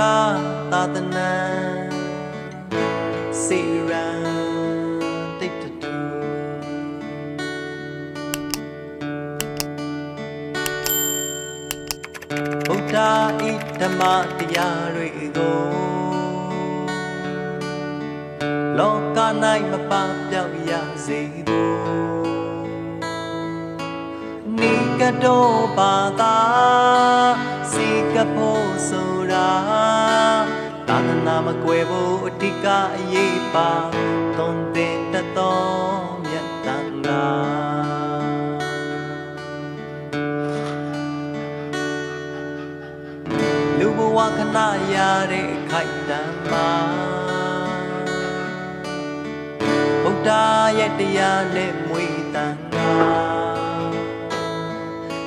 တာသာသနာစေရန်တိတ်တူဗုဒ္ဓဤဓမ္မတရားတွေကိုလောက၌မပပြောက်ရစေဘူးနိကတောဘာသာစီကဖို့ဆိုတာသာသ နာမကွယ်ဖို့အဓိကအရေးပါသွန်သင်တတ်သောမြတ်တန်ခါလူဘဝခဏရတဲ့အခိုက်အတန့်မှာဗုဒ္ဓရဲ့တရားနဲ့မွေးတန်ခါ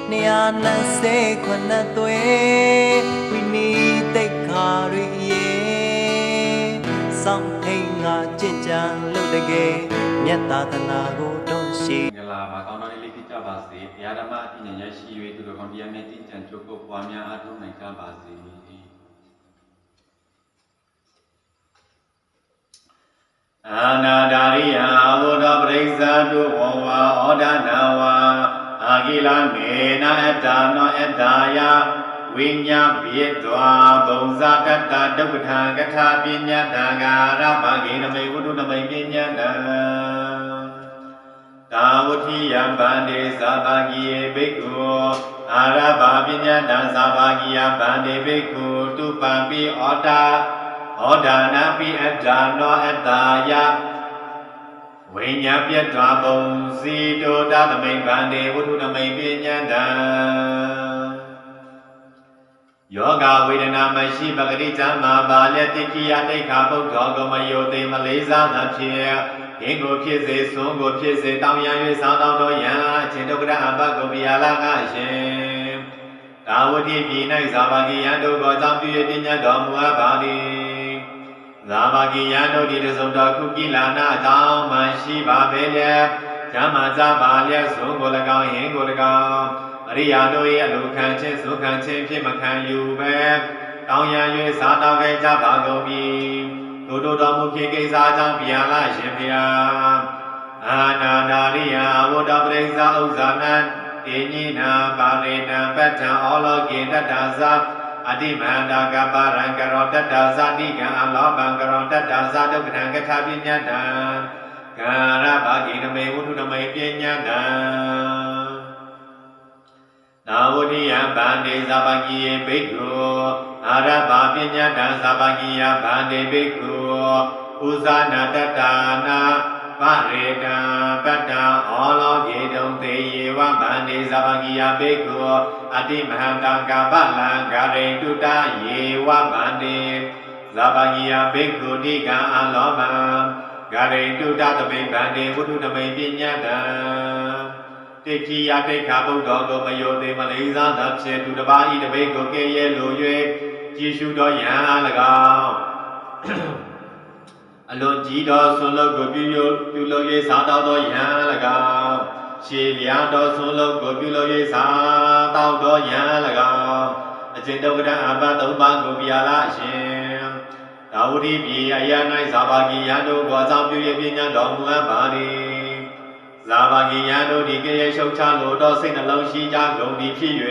နေရာနဲ့စေခွနဲ့သွေးဝိနီးတိတ် ကြင်ကြံလို့တကယ်မြတ်သာသနာကိုတွန်းရှိမင်္ဂလာပါကောင်းတော်လေးဖြစ်ကြပါစေဘုရားဓမ္မအပြည့်ဉာဏ်ရရှိ၍သူတော်ကောင်းတရားနဲ့တည်ကြံကြိုးကိုပွားများအားထုတ်နိုင်ကြပါစေအာနာဒာရိယဘုဒ္ဓပရိစ္ဆာတုဝဝဩဒနာဝါအာကိလမေနအတ္တနောအတ္တယ ဝိညာပိတဝါဘုံဇာတတ္တဒုက္ခထာကထာပညာတံဂာရပဂေနမေဝုဒ္ဓနမိပညာတံတာဝတိယံဗန္တိသာဘာဂိယေဘိက္ခုအာရဘာပညာတံသာဘာဂိယဗန္တိဘိက္ခုတုပံပိဩတာဩဒါနာပိအတ္တနောအတ္တယဝိညာပြတ်တော်ဘုံစီတောတသမိန်ဗန္တိဝုထုနမိန်ပညာတံ ယောဂဝေဒနာမရှိပဂတိဇမ္မာပါလက်တိကိယတိခာပုဒ္ဓောကမယောတိမလေးစားသဖြင့်ငင်းကိုဖြစ်စေသွန်းကိုဖြစ်စေတောင်းရန်၍စားတော်တော်ယံအချင်းဒုက္ခအဘကုပိယလာငါရှင်တာဝတိပြည်၌ဇာဘာဂိယံတို့ကိုကြောင့်ပြည့်တည်ညတ်တော်မူအပ်ပါသည်ဇာဘာဂိယံတို့ဒီတစုံတော်ခုကိလာနာအကြောင်းမှရှိပါပေလျက်ဓမ္မဇာဘာလျက်သွန်းကို၎င်းယင်းကို၎င်း အရိယာတို့၏အလိုခံခြင်းသုခံခြင်းဖြစ်မခံယူပဲတောင်းရန်၍စားတော်ခဲ့ကြပါကုန်ပြီတို့တို့တော်မူဖြစ်ကိစ္စအကြောင်းပြာလာရှင်ဖျားအာနာနာရိယဝတ္တပရိစ္ဆာဥဇာနံတေညိနာပါရိဏံပတ္ထံဩလောကေတတ္တာဇာအတိမန္တာကပရံကရောတတ္တာဇာတိကံအလောဘံကရောတတ္တာဇာဒုက္ခံကထာပညာတံကာရဘာဂိနမေဝုထုနမေပညာတံ နာဝတိယဗန္တိဇာပကိယေဘိက္ခုအာရဘာပညာတံဇာပကိယဗန္တိဘိက္ခုဥဇာနာတတ္တာနာပရေတံပတ္တံဩလောကေတုံသေယေဝဗန္တိဇာပကိယဘိက္ခုအတိမဟန္တံကာပလံဂရိတုတယေဝဗန္တိဇာပကိယဘိက္ခုတိကံအလောဘံဂရိတုတသမိဗန္တိဝုထုသမိပညာတံ တိခိယတိခါဗုဒ္ဓောကိုမယောသေးမလေးစားသာဖြစ်သူတစ်ပါးဤတပိတ်ကိုကဲ့ရဲ့လို၍ကြည်ရှုတော်ယံအား၎င်းအလွန်ကြီးသောဆွန်လုတ်ကိုပြုပြုပြုလုပ်၍စားတော်သောယံအား၎င်းရှေလျာတော်ဆွန်လုတ်ကိုပြုလုပ်၍စားတော်သောယံအား၎င်းအကျဉ်တုတ်ကရအဘသုံးပါးကိုပြာလာရှင်ဒါဝတိပြည်အရာ၌ဇာဘာဂီယံတို့ကိုအဆောင်ပြု၍ပြညာတော်မူအပ်ပါသည် ဇာဘာဂိယံတို့ဒီကရေရှုပ်ချလိုသောစိတ်နှလုံးရှိကြကုန်သည်ဖြစ်၍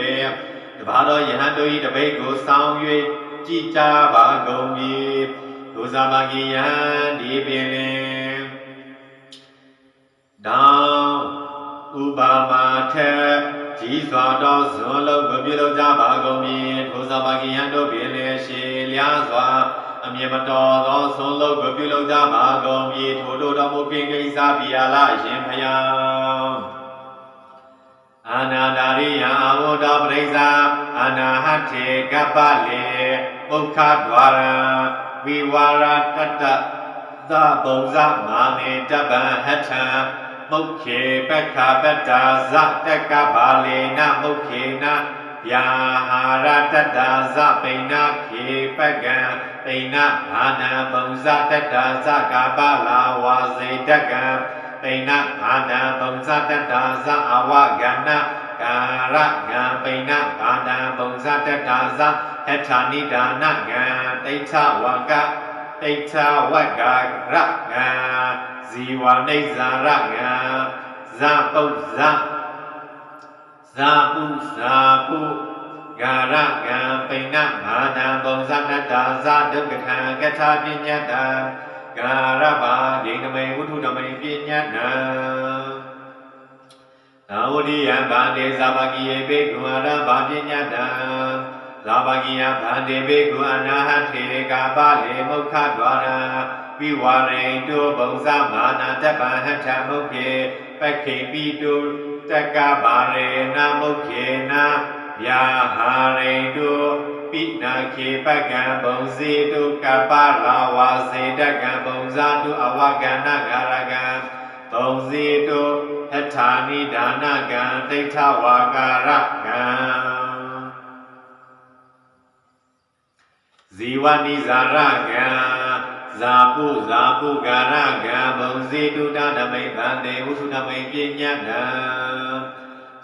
တပါတော်ယဟန်တို့၏တပိတ်ကိုစောင်း၍ကြည်ကြပါကုန်ပြီဒုဇာဘာဂိယံဒီပင်လင်တောင်းဥပါမာထက်ကြီးစွာသောဇွန်လုံးကိုပြုလုပ်ကြပါကုန်ပြီဒုဇာဘာဂိယံတို့ပင်လင်ရှေလျားစွာ အမြင်မတော်သောဆုံးလုံးကိုပြုလုပ်ကြပါကုန်ပြီထိုတို့တော်မူပင်ကိစ္စပြာလာရှင်ဖျားအာနာဒာရိယအဝဒပရိစ္ဆာအာနာဟထေကပ္ပလေပုခ္ခဒွာရံဝိဝါရတတ္တသဘုံဇမာမေတပ္ပံဟထံမုတ်ခေပက္ခပတ္တာဇတက္ကပါလေနမုတ်ခေန ယာဟာရတတ္တာဇပိဏခေပကံပိဏဘာနံပုံဇတတ္တာဇကာပလာဝါစေတကံပိဏဘာနံပုံဇတတ္တာဇအဝဂဏကကာရဂံပိဏဘာတံပုံဇတတ္တာဇဟဋ္ဌာနိဒါနဂံတိဋ္ဌဝကတိဋ္ဌဝကရဂံဇီဝနိဇာရဂံဇပုဇ္ဇ ဇာပုဇာပုဂါရကံပိဏမာတံပုံဇတတ္တာဇဒုက္ကထံကထာပညတ္တံဂါရဘာဂိနမေဝုထုဓမေပညတ္တံသာဝတိယဗန္တေဇာဘဂိယေဘေကုအရဘာပညတ္တံဇာဘဂိယဗန္တေဘေကုအနာဟထေကာပလေမုခဒွာရဝိဝရိတုပုံဇမာနာတပ္ပဟထမုခေပခေပိတု တက္ကဘာရေနမုခေနာယာဟာရိတုပိနာခေပကံဘုံစီတုကပ္ပလာဝါစေတကံဘုံဇာတုအဝကဏဂရကံဘုံစီတုဟဋ္ဌာနိဒါနကံတိဋ္ဌဝါကာရကံဇီဝနိဇာရကံ ဇာပုဇာပုကာရကံဘုံစီတုတဓမိဗန္တေဝုသုဓမိပညာတံ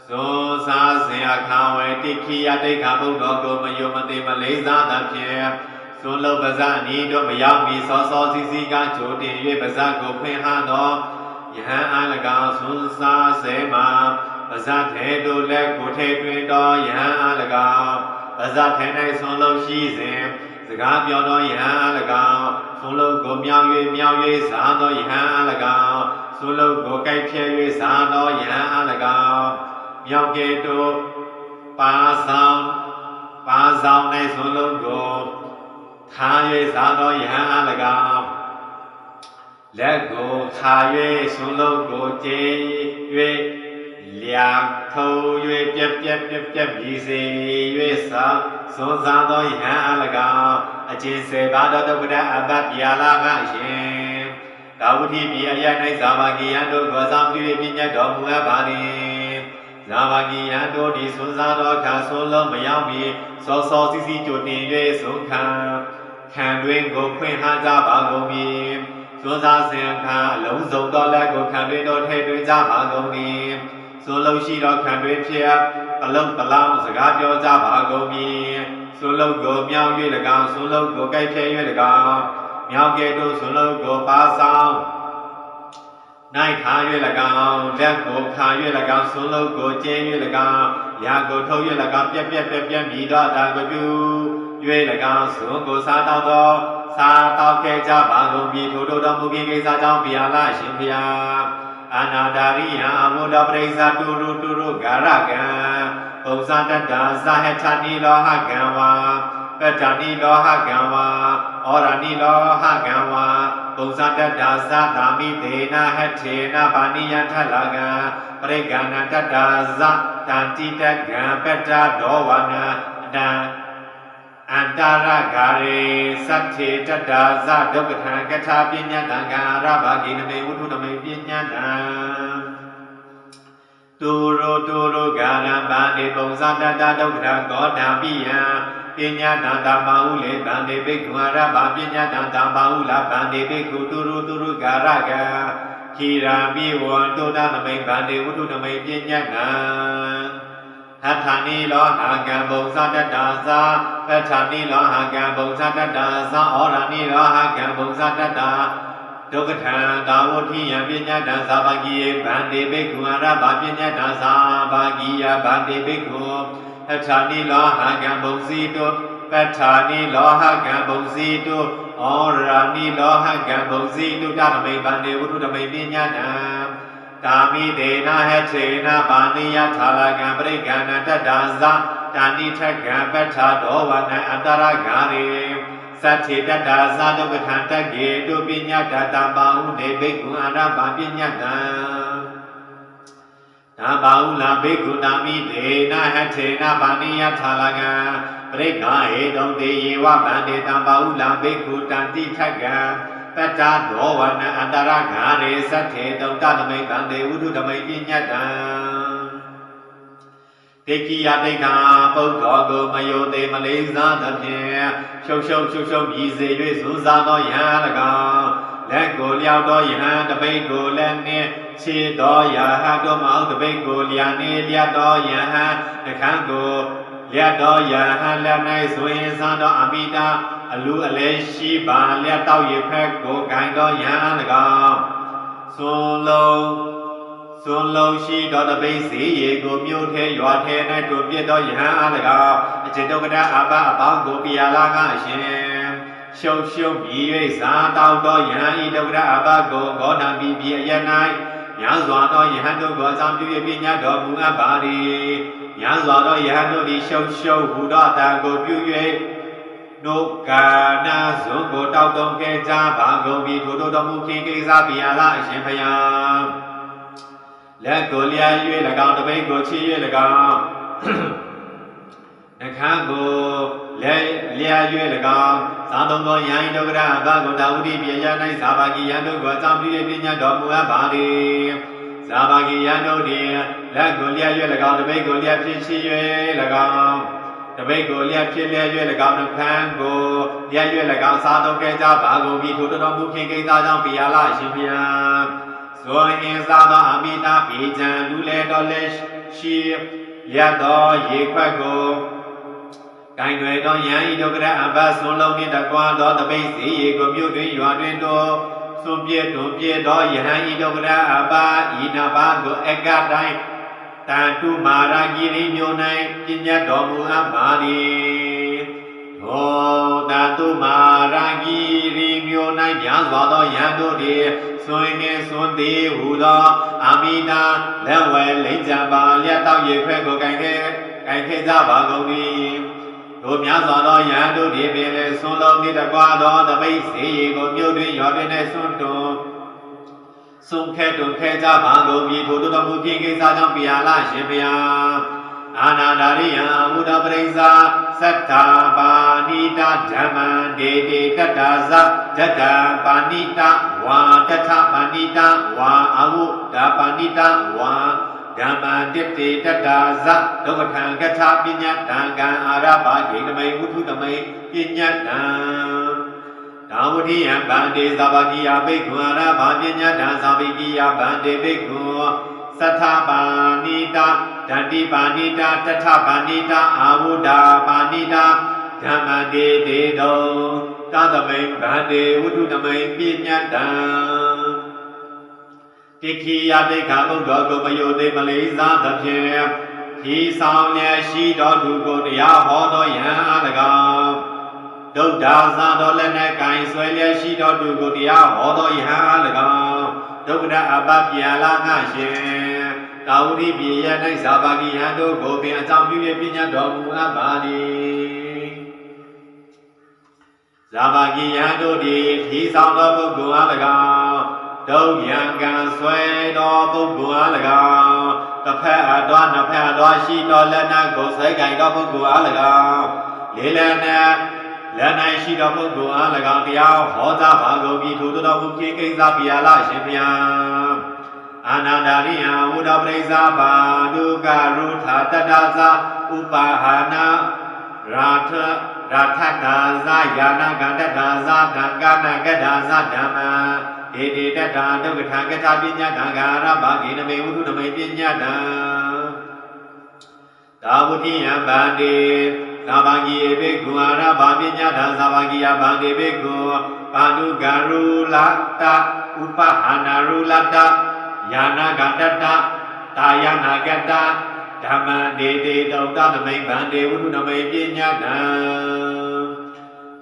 သောသာစေအခါဝေတိခိယတိခဘုဒ္ဓကိုမယောမတိမလေးစားသဖြင့်သွန်လုံးပဇာနီတို့မရောက်မီစောစောစီစီကကြိုတင်၍ပဇာကိုဖွင့်ဟသောယဟန်အား၎င်းသွန်စာစေမှာပဇာထေတို့လက်ကိုထေတွင်တော်ယဟန်အား၎င်းပဇာထေ၌သွန်လုံးရှိစဉ် စကားပြောသောယဟန်အား၎င်းသွန်လုံးကိုမြောက်၍မြောက်၍စားသောယဟန်အား၎င်းသွန်လုံးကိုကြိုက်ဖြဲ၍စားသောယဟန်အား၎င်းမြောက်ကဲ့သို့ပါဆောင်ပါဆောင်၌သွန်လုံးကိုထား၍စားသောယဟန်အား၎င်းလက်ကိုခါ၍သွန်လုံးကိုကျေ၍လျာထုံ၍ပြက်ပြက်ပြက်ပြက်ပြီးစေ၍သာ သွန်စားသောယဟန်အား၎င်းအကျဉ်စေပါတော်တုပ္ပဒအဘပြာလာကရှင်ကာဝတိပြည်အယ၌ဇာမဂိယံတို့ကိုဆောင်ပြု၍ပြညတ်တော်မူအပ်ပါသည်ဇာမဂိယံတို့ဒီသွန်စားသောအခါသွန်လုံးမရောက်မီစောစောစီစီကြိုတင်၍သွန်ခံခံတွင်ကိုဖွင့်ဟကြပါကုန်မည်သွန်စားစဉ်အခါအလုံးစုံသောလက်ကိုခံတွင်တို့ထည့်သွင်းကြပါကုန်မည်သွန်လုံးရှိသောခံတွင်ဖြစ် အလုံးပလောင်စကားပြောကြပါကုန်မည်သွန်လုံးကိုမြောင်း၍၎င်းသွန်လုံးကိုကြိုက်ဖြဲ၍၎င်းမြောက်ကဲ့သို့သွန်လုံးကိုပါဆောင်နိုင်ခါ၍၎င်းလက်ကိုခါ၍၎င်းသွန်လုံးကိုကျင်း၍၎င်းရာကိုထုတ်၍၎င်းပြက်ပြက်ပြက်ပြက်မြည်သောအတန်ကိုပြု၍၎င်းသွန်ကိုစားတော့သောစားတော့ခဲ့ကြပါကုန်ပြီထိုတို့တော်မူပြီးကိစ္စကြောင့်ပြာလာရှင်ဖျား အာနာတာရိယအမုဒ္ဒပရိစ္ဆတူရုတူရုဂါရကံပုံစံတတ္တာဇဟထနိလောဟကံဝါပတ္တနိလောဟကံဝါဩရဏိလောဟကံဝါပုံစံတတ္တာဇတာမိတေနဟထေနပါဏိယထလကံပရိက္ခဏတတ္တာဇတန္တိတကံပတ္တဒောဝနာအတံ အန္တရဂါရေသတ္ထေတတ္တာဇဒုက္ကထံကထာပညာတံဂါရဘာဂိနမေဝုထုနမေပညာတံတူရောတူရောဂါရံဘာနေပုံစံတတဒုက္ခထကောဓာပိယံပညာတံတမဟုလေဗန္ဒေဘိက္ခုအရဘာပညာတံတမဟုလဗန္ဒေဘိက္ခုတူရောတူရောဂါရကံခိရာပိဝံတုဒ္ဒနမိဗန္ဒေဝုထုနမေပညာတံ ဟဋ္ဌာနိလောဟကံဘုံသတ္တတာသာပဋ္ဌာနိလောဟကံဘုံသတ္တတာသာဩရဏိလောဟကံဘုံသတ္တတာဒုက္ခထံတာဝတိယံပညာတံသာဘာဂိယေဗန္တိဘိက္ခုအရဘပညာတံသာဘာဂိယဗန္တိဘိက္ခုဟဋ္ဌာနိလောဟကံဘုံစီတုပဋ္ဌာနိလောဟကံဘုံစီတုဩရဏိလောဟကံဘုံစီတုတမိဗန္တိဝုဒ္ဓမိပညာတံ ကာမိဒေနဟထေနပါဏိယထာလကံပရိက္ခဏတတ္တာဇတာဏိထကံပဋ္ဌာဒောဝနံအတရဂါရေသတ္ထေတတ္တာဇဒုက္ခထံတကေတုပညာတတပါဟုနေဘိက္ခုအရဘာပညာတံနာဘာဟုလာဘိက္ခုနာမိဒေနဟထေနပါဏိယထာလကံပရိက္ခဟေတုံတေယေဝဗန္တေတံဘာဟုလာဘိက္ခုတံတိထကံ ပတ္တာဒောဝနအန္တရဂါရေသတ္ထေတုံတသမိဗန္တေဝုဒ္ဓဓမိပညတံတေကိယတိတ်္ခာပုဒ္ဓောကိုမယောသေးမလေးစားသဖြင့်ရှုပ်ရှုပ်ရှုပ်ရှုပ်မြည်စေ၍ဇူစားသောယဟန်၎င်းလက်ကိုလျောက်သောယဟန်တပိတ်ကိုလက်နှင့်ခြေသောယဟန်တို့မအောင်တပိတ်ကိုလျာနေလျက်သောယဟန်နှခမ်းကိုလျက်သောယဟန်လက်၌ဆိုရင်ဆန်းသောအမိတာ အလူအလဲရှိပါလျက်တောက်ရဖက်ကိုဂိုင်သောယဟန်၎င်းသွန်လုံးသွန်လုံးရှိသောတပိတ်စီရေကိုမြို့ထဲရွာထဲ၌တို့ပြစ်သောယဟန်အား၎င်းအจิตတုကဒအဘအပေါင်းကိုပြာလာကအရှင်ရှုံရှုံပြီး၍ဇာတောက်သောယဟန်ဤတုကဒအဘကိုဂေါတံပြီးပြအရ၌ညာစွာသောယဟန်တို့ကိုအဆောင်ပြု၍ပညာတော်မူအပ်ပါသည်ညာစွာသောယဟန်တို့သည်ရှုံရှုံဟူသောအတန်ကိုပြု၍ နုကာနာဇွန်ကိုတောက်တုံကဲကြပါကုန်ပြီထိုတို့တော်မူခင်ကိစ္စပြာလာအရှင်ဖျားလက်ကိုလျာ၍၎င်းတပိတ်ကိုချီ၍၎င်းနှခမ်းကိုလက်လျာ၍၎င်းသာသုံးသောယံဒုက္ခရအဘဂုဏဝုဒိပြေယ၌ဇာဘာကိယံတို့ကိုအကြောင်းပြု၍ပညာတော်မူအပ်ပါသည်ဇာဘာကိယံတို့သည်လက်ကိုလျာ၍၎င်းတပိတ်ကိုလျာဖြစ်ချီ၍၎င်း တပိတ်ကိုလျာဖြစ်လျာ၍၎င်းနှခမ်းကိုလျာ၍၎င်းသာသုံးကဲကြပါကုန်ပြီထိုတော်မူခင်ကိစ္စကြောင့်ပြာလာရှင်ဖျားသောရင်သာသောအမိတာပေကြံလူလေတော်လက်ရှိရသောရေခွက်ကိုကင်တွေသောယံဤဒုက္ခရအဘဆွန်လုံးနှင့်တကွာသောတပိတ်စီရေကိုမြို့တွင်ရွာတွင်တော်သွန်ပြည့်တွန်ပြည့်သောယဟန်ဤဒုက္ခရအဘဤနာဘကိုအကတိုင်း တန်တုမာရာဂီရိမြို့၌ပညာတော်မူအပ်ပါသည်သောတန်တုမာရာဂီရိမြို့၌များစွာသောယဟန်တို့သည်သွင်းနေသွန်သေးဟူသောအာမိနာလက်ဝဲလိမ့်ကြပါလျက်တောက်ရခွဲကိုကင်ခဲ့ကင်ခဲ့ကြပါကုန်၏တို့များစွာသောယဟန်တို့ဒီပင်လည်းသွန်လုံးနေတကွာသောတပိတ်စေရီကိုမြို့တွင်ရွာတွင်၌သွန်တွန် ဆုံးခဲတွန်ခဲကြပါကုန်ပြီထိုတို့တော်မူခြင်းကိစ္စကြောင့်ပြာလာရှင်ဖျားအာနာဒာရိယံဘုဒ္ဓပရိစ္ဆာသတ္တာပါဏိတဓမ္မံဒေတိကတ္တာဇတတ္တပါဏိတဝါတထပါဏိတဝါအဝုဒါပါဏိတဝါဓမ္မံတိတေတတ္တာဇဒုက္ခထံကထာပညာတံကံအာရပါဂေနမိဝုထုတမိပညာတံ ဒါဝတိယံဗန္တေသဗ္ဗကိယဘိက္ခုအာရဘာပညာတံသဗ္ဗကိယဗန္တေဘိက္ခုသထပါဏိတဒန္တိပါဏိတတထပါဏိတအာဝုဒာပါဏိတဓမ္မတေတေတောသတမိန်ဗန္တေဝုထုတမိန်ပညာတံတိခိယတိခာဘုဒ္ဓကိုမယိုသေးမလေးစားသဖြင့်ဤဆောင်လျက်ရှိတော်သူကိုတရားဟောတော်ယံအား၎င်း ဒုဒ္ဒါသာတော်လည်းနဲ့ကင်ဆွဲလျက်ရှိတော်သူကိုတရားဟောတော်ယံအား၎င်းဒုက္ခအပပြာလာငါရှင်တာဝတိပြေယ၌ဇာပါကိယံတို့ကိုပင်အကြောင်းပြု၍ပညာတော်မူအပ်ပါသည်ဇာပါကိယံတို့သည်ဤဆောင်သောပုဂ္ဂိုလ်အား၎င်းဒုယံကံဆွဲတော်ပုဂ္ဂိုလ်အား၎င်းတစ်ဖက်အတော်နှစ်ဖက်အတော်ရှိတော်လက်နက်ကိုဆွဲကင်တော်ပုဂ္ဂိုလ်အား၎င်းလေးလနက် လက်၌ရှိတော်ပုဂ္ဂိုလ်အား၎င်းတရားဟောကြားပါကုန်ပြီထိုတော်မူခြင်းကိစ္စပြာလာရှင်ဗျာအာနန္ဒရိယဝုဒ္ဓပရိစ္ဆာဘာဒုကရုထာတတ္တသဥပါဟာနာရာထရာထတာဇာယာနာကတတာဇာကံကနာကတာဇာဓမ္မဒေတိတတ္တာဒုက္ခထကထာပညာတံဂါရဘာဂိနမေဝုဒ္ဓနမေပညာတံသာဝတိယံဗန္တိ သာဘာဂိယေဘေကုအာရဘာပညာတံသာဘာဂိယဗန္တိဘေကုပါတုဂရုလတ္တဥပဟာနာရုလတ္တယာနာကတတ္တတာယနာကတ္တဓမ္မဒေတိတောတသမိန်ဗန္တိဝုဒ္ဓနမေပညာတံ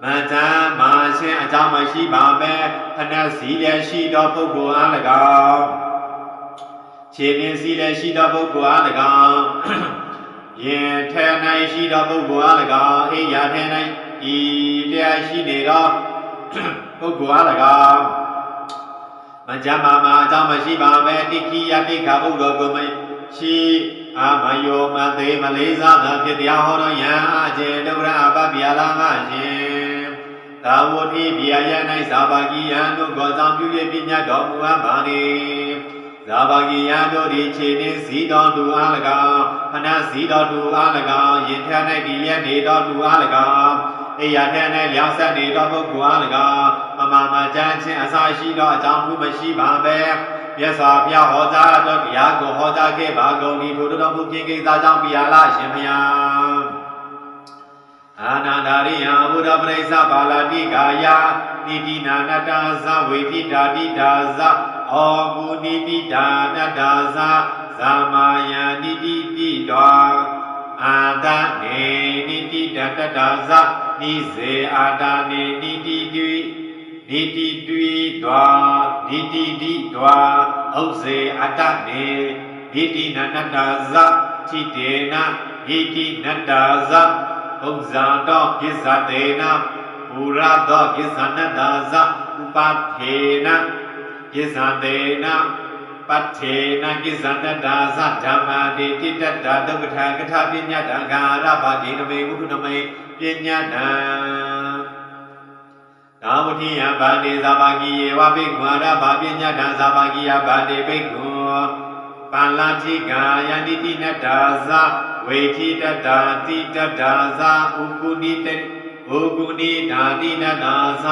မတံမာရှင်အကြောင်းမရှိပါပဲဖဏစီလည်းရှိသောပုဂ္ဂိုလ်အား၎င်းခြေလင်းစီလည်းရှိသောပုဂ္ဂိုလ်အား၎င်း ယင်ထဲ၌ရှိသောပုဂ္ဂိုလ်အား၎င်းအိယာထဲ၌ဤတရားရှိနေသောပုဂ္ဂိုလ်အား၎င်းမကြမ်းမာမှာအကြောင်းမရှိပါပဲတိခိယတိခါဘုဒ္ဓကိုမရှိအာမယောမသေးမလေးစားသောဖြစ်တရားဟောတော်ယံအကျေဒုရအပပြာလာငါရှင်သာဝတိပြာယ၌သာဘာဂိယံတို့ကိုဆောင်ပြု၍ပညာတော်မူအပ်ပါ သည်သာဘာဂိယံတို့သည်ခြေနှင့်စီတော်သူအား၎င်းဖဏစီတော်သူအား၎င်းယင်ထ၌ဒီလျက်နေတော်သူအား၎င်းအိယာထဲ၌လျောက်ဆက်နေတော်ပုဂ္ဂိုလ်အား၎င်းမမာမကြမ်းချင်းအစာရှိသောအကြောင်းမှုမရှိပါပဲမြတ်စွာဘုရားဟောကြားတော်တရားကိုဟောကြားခဲ့ပါကုန်၏ထိုတော်မူခြင်းကိစ္စကြောင့်ပြာလာရှင်ဘုရားအာနန္ဒာရိယဘုရားပရိစ္ဆပါလာတိကာယနိတိနာနတ္တာဇဝေတိတာတိတာဇ ဩဂုနိတိတာနတ္တာဇဇာမာယနိတိတိတောအာဒနေနိတိတတတ္တာဇနိစေအာဒနေနိတိတိနိတိတိတောနိတိတိတောဥစ္စေအတ္တနေနိတိနနတ္တာဇจิตေနနိတိနတ္တာဇဥဇ္ဇာတောကိစ္စတေနပူရတောကိစ္စနတ္တာဇဥပထေန ကိစ္စတေနပတ္ထေနကိစ္စနတ္တာဇဓမ္မာတိတိတတ္တာဒုက္ခထာကထာပညာတံဂါရဘာဂိနမေဝုထုနမေပညာတံသာဝတိယဗန္တိဇာဘာဂိယေဝဘိက္ခွာရဘာပညာတံဇာဘာဂိယဗန္တိဘိက္ခုပါဠိတိကာယန္တိတိနတ္တာဇဝေတိတတ္တာတိတတ္တာဇဥကုဏိတေဥကုဏိဓာတိနတ္တာဇ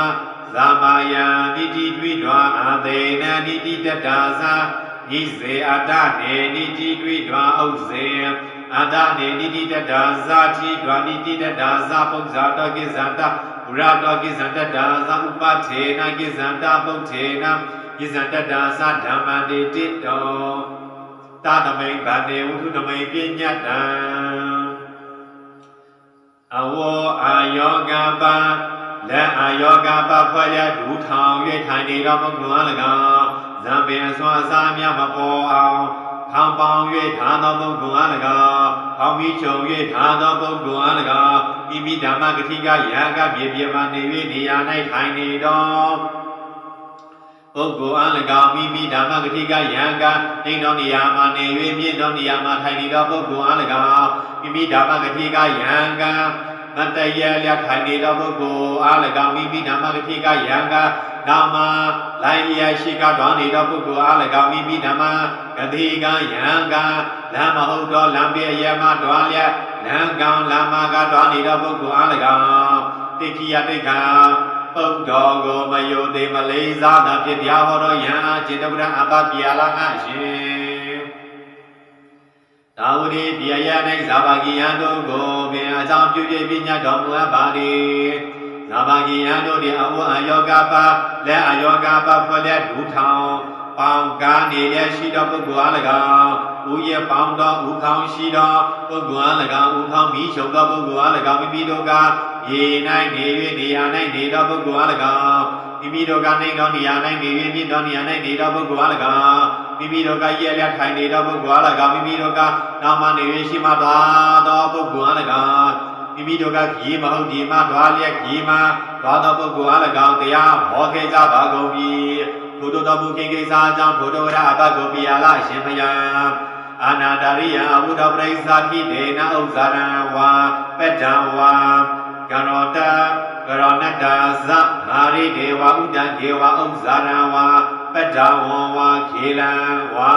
ဇာမာယနိတိတွိဒွာအာသေနနိတိတတ္တာဇနိစေအတ္တနေနိတိတွိဒွာဥစ္စေအတ္တနေနိတိတတ္တာဇာတိဒွာနိတိတတ္တာဇပု္ပ္ပဇာတောကိဇန္တဘုရတောကိဇန္တတ္တာဇဥပထေနကိဇန္တပုဋ္ဌေနကိဇန္တတ္တာဇဓမ္မတိတိတောတာတမိန်ဗန္တေဝုထုတမိန်ပညာတံအဝောအာယောဂပါ လက်အာယောဂပါဖွဲ့ရဒူထောင်၍ထိုင်နေတော်မူလွန်၎င်းဇံပင်အစွာအစားများမပေါ်အောင်ထောင်ပေါင်း၍ထားသောပုဂ္ဂိုလ်အား၎င်းထောင်ပြီးချုပ်၍ထားသောပုဂ္ဂိုလ်အား၎င်းမိမိဓမ္မဂတိကယံကပြေပြေမှနေ၍နေရာ၌ထိုင်နေတော်ပုဂ္ဂိုလ်အား၎င်းမိမိဓမ္မဂတိကယံကတိန်တော်နေရာမှနေ၍မြင့်တော်နေရာမှထိုင်နေသောပုဂ္ဂိုလ်အား၎င်းမိမိဓမ္မဂတိကယံက မတရလျက်ထိုင်နေသောပုဂ္ဂိုလ်အား၎င်းမိမိဓမ္မဂတိကယံကနာမလိုင်းရရှိကတော်နေသောပုဂ္ဂိုလ်အား၎င်းမိမိဓမ္မဂတိကယံကလမ်းမဟုတ်သောလမ်းပြရမတော်လျက်လမ်းကောင်လမ်းမကတော်နေသောပုဂ္ဂိုလ်အား၎င်းတိခိယတိခာပုဒ္ဒောကိုမယုတ်သေးမလေးစားသာဖြစ်တရားဟောတော်ယံจิตဝရအပပိယလာငါရှင် သာဝတိပြယ၌ဇာဘာဂိယံတို့ကိုပင်အကြောင်းပြုပြပညာတော်မူအပ်ပါသည်ဇာဘာဂိယံတို့သည်အဝအယောဂပါလက်အယောဂပါဖွယ်လက်ဒူထောင်ပေါင်ကားနေရရှိသောပုဂ္ဂိုလ်အား၎င်းဥယျပေါင်းသောဥခေါင်းရှိသောပုဂ္ဂိုလ်အား၎င်းဥခေါင်းမိချုပ်သောပုဂ္ဂိုလ်အား၎င်းမိမိတို့ကရေ၌နေ၍နေရာ၌နေသောပုဂ္ဂိုလ်အား၎င်းမိမိတို့ကနေသောနေရာ၌နေ၍မြင့်သောနေရာ၌နေသောပုဂ္ဂိုလ်အား၎င်း မိမိတို့ကရဲ့လျက်ထိုင်နေသောပုဂ္ဂိုလ်အား၎င်းမိမိတို့ကနာမနေ၍ရှိမှသွားသောပုဂ္ဂိုလ်အား၎င်းမိမိတို့ကခီးမဟုတ်ဒီမှသွားလျက်ခီးမှသွားသောပုဂ္ဂိုလ်အား၎င်းတရားဟောခဲ့ကြပါကုန်ပြီဘုဒ္ဓတော်မူခင်ကိစ္စအကြောင်းဘုဒ္ဓဝရအဘဂုပိယလာရှင်ဖယားအာနာတရိယအဘုဒ္ဓပရိစ္ဆာခိဒေနဥဇ္ဇာရံဝါပတ္တံဝါကရောတ ကရောနတ္တာဇမာရိဒေဝဥဒ္ဒံဒေဝဥဇ္ဇာရံဝါပတ္တဝံဝါခေလံဝါ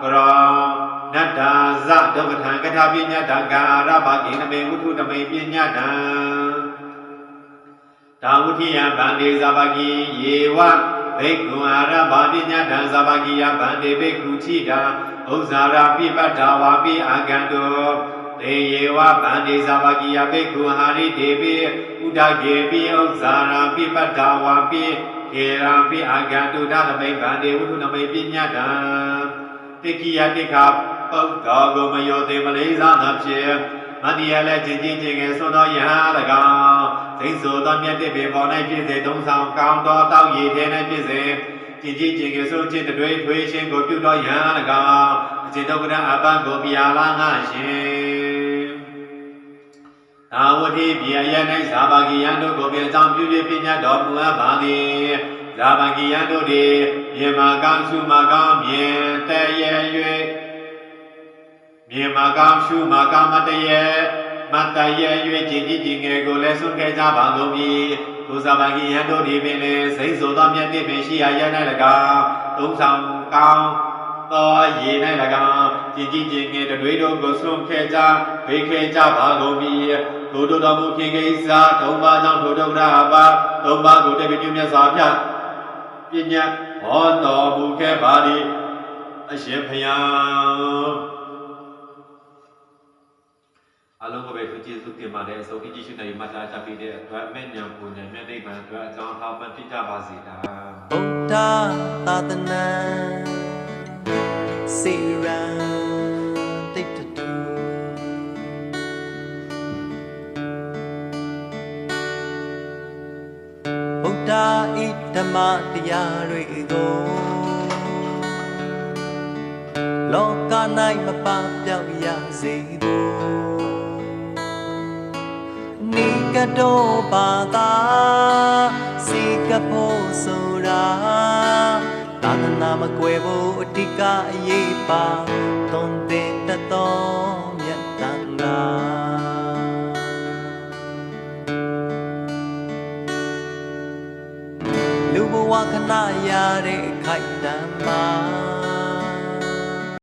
ကရောနတ္တာဇဒုက္ခထံကထာပညာတံကာရဘကိနမေဝုထုတမေပညာတံတာဝုထိယဗန္ဒေဇာဘကိယေဝဘိက္ခုအာရဘာပညာတံဇာဘကိယဗန္ဒေဘိက္ခုချိတာဥဇ္ဇာရာပိပတ္တာဝါပိအာဂန္တော တေယေဝဗန္ဒေဇာဘကိယဘိက္ခုဟာရိဒေပိဥဒကေပိဥဇ္ဇာရာပိပတ္တာဝါပိခေရာပိအာဂန္တုဒသမိဗန္ဒေဝုထုနမိပညာတံတိကိယတိခပုဂ္ဂောကိုမယောတေမလေးစားသဖြင့်မတ္တရလည်းချင်းချင်းချင်းငယ်ဆုံးသောယဟ၎င်းသိဆိုသောမြတ်တိပေပေါ်၌ဖြစ်စေသုံးဆောင်ကောင်းသောတောက်ရည်ထဲ၌ဖြစ်စေချင်းချင်းချင်းငယ်ဆုံးချင်းတွေထွေးခြင်းကိုပြုသောယဟ၎င်းအချင်းဒုက္ခရအပံကိုပြာလာငါရှင် သာဝတိပြယ၌ဇာဘာဂိယံတို့ကိုပြန်ဆောင်ပြုပြပညာတော်မူအပ်ပါသည်ဇာဘာဂိယံတို့သည်မြေမာကောင်းစုမာကောင်းမြင်တည့်ရ၍မြေမာကောင်းရှုမာကောင်းမတရေမတရေ၍ကြည်ကြည်ကြည်ငယ်ကိုလည်းဆွခဲ့ကြပါကုန်ပြီသူဇာဘာဂိယံတို့သည်ပင်လည်းစိတ်ဆိုသောမြတ်တိပင်ရှိရာရ၌၎င်းသုံးဆောင်ကောင်း သောရေ၌၎င်းကြည်ကြည်ကြည်ငယ်တွေတို့ကိုဆွခဲ့ကြဘေးခဲ့ကြပါကုန်ပြီထိုတို့တော်မူခင်ကိစ္စသုံးပါးကြောင့်ထိုဒုက္ခပါသုံးပါးကိုတပိတုမြတ်စွာဘုရားပညာဟောတော်မူခဲ့ပါသည်အရှင်ဖျားအလုံးကိုပဲသူကျေးဇူးတင်ပါတယ်အဆုံးအကြည့်ရှိနေမှတ်သားကြပြီးတဲ့အတွက်မဲ့ညာပူညာမြတ်နိဗ္ဗာန်အတွက်အကြောင်းထောက်ပံ့ဖြစ်ကြပါစေတာဗုဒ္ဓသာသနာ စေရန်တိတ်တူဗုဒ္ဓဤဓမ္မတရားတွေကိုလောက၌မပပြောင်းရစေဖို့နိကတောပါတာစီကဖို့ဆိုတာ သာသနာမကွယ်ဖို့အဓိကအရေးပါသွန်သင်တတ်သောမြတ်တန်ဃာလူဘဝခဏရတဲ့ခိုက်တံ